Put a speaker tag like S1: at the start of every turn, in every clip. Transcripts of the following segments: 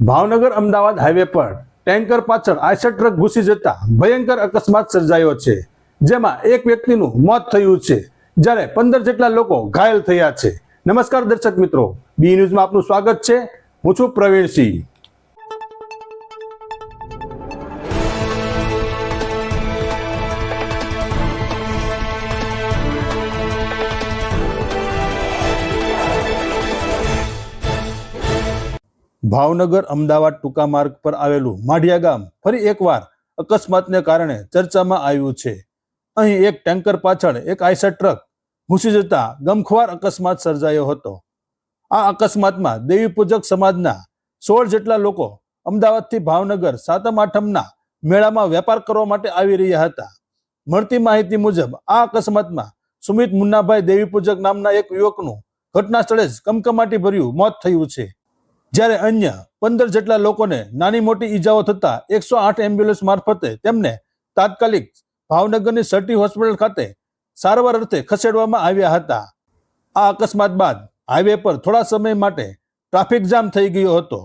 S1: Bhavnagar Ahmedabad highway પર tanker પાછળ Eicher truck ઘૂસી જતા ભયંકર અકસ્માત સર્જાયો છે. જેમાં એક વ્યક્તિનું મોત થયું છે, જ્યારે પંદર જેટલા લોકો ઘાયલ થયા છે. નમસ્કાર દર્શક મિત્રો બી ન્યૂઝમાં આપનું સ્વાગત છે. હું છું પ્રવીણસિંહ. ભાવનગર અમદાવાદ ટૂંકા માર્ગ પર આવેલું માઢિયા ગામ ફરી એકવાર અકસ્માતને કારણે ચર્ચામાં આવ્યું છે. અહીં એક ટેન્કર પાછળ એક આઈસર ટ્રક ઘૂસી જતા ગમખ્વાર અકસ્માત સર્જાયો હતો. આ અકસ્માતમાં દેવી પૂજક સમાજના સોળ જેટલા લોકો અમદાવાદથી ભાવનગર સાતમ આઠમના મેળામાં વેપાર કરવા માટે આવી રહ્યા હતા. મળતી માહિતી મુજબ આ અકસ્માતમાં સુમિત મુન્નાભાઈ દેવી પૂજક નામના એક યુવકનું ઘટના સ્થળે જ કમકમાટી ભર્યું મોત થયું છે. જ્યારે અન્ય પંદર જેટલા લોકોને નાની મોટી ઈજાઓ થતા એકસો આઠ એમ્બ્યુલન્સ મારફતે તેમને તાત્કાલિક ભાવનગરની સર્ટી હોસ્પિટલ ખાતે સારવાર અર્થે ખસેડવામાં આવ્યા હતા. આ અકસ્માત બાદ હાઈવે પર થોડા સમય માટે ટ્રાફિક જામ થઈ ગયો હતો.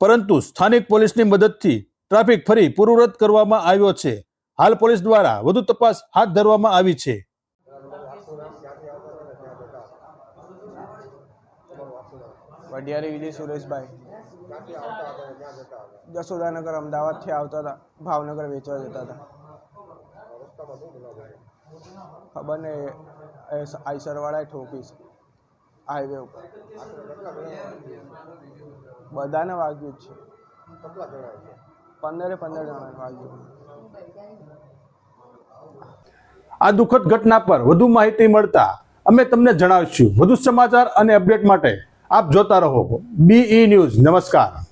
S1: પરંતુ સ્થાનિક પોલીસની મદદથી ટ્રાફિક ફરી પૂર્વરત કરવામાં આવ્યો છે. હાલ પોલીસ દ્વારા વધુ તપાસ હાથ ધરવામાં આવી છે.
S2: વઢિયારી વિજય સુરેશભાઈ. જસોદાનગર અમદાવાદથી આવતા હતા. ભાવનગર વેચવા જતા હતા. ખબર ને આઈસરવાળાએ ઠોકી હાઈવે ઉપર. બધાને વાગ્યું જ છે. પંદરે પંદર જણાને વાગ્યું.
S1: આ દુઃખદ ઘટના પર વધુ માહિતી મળતા અમે તમને જણાવીશું. વધુ સમાચાર અને અપડેટ માટે આપ જોતા રહો. બીઈ ન્યૂઝ નમસ્કાર.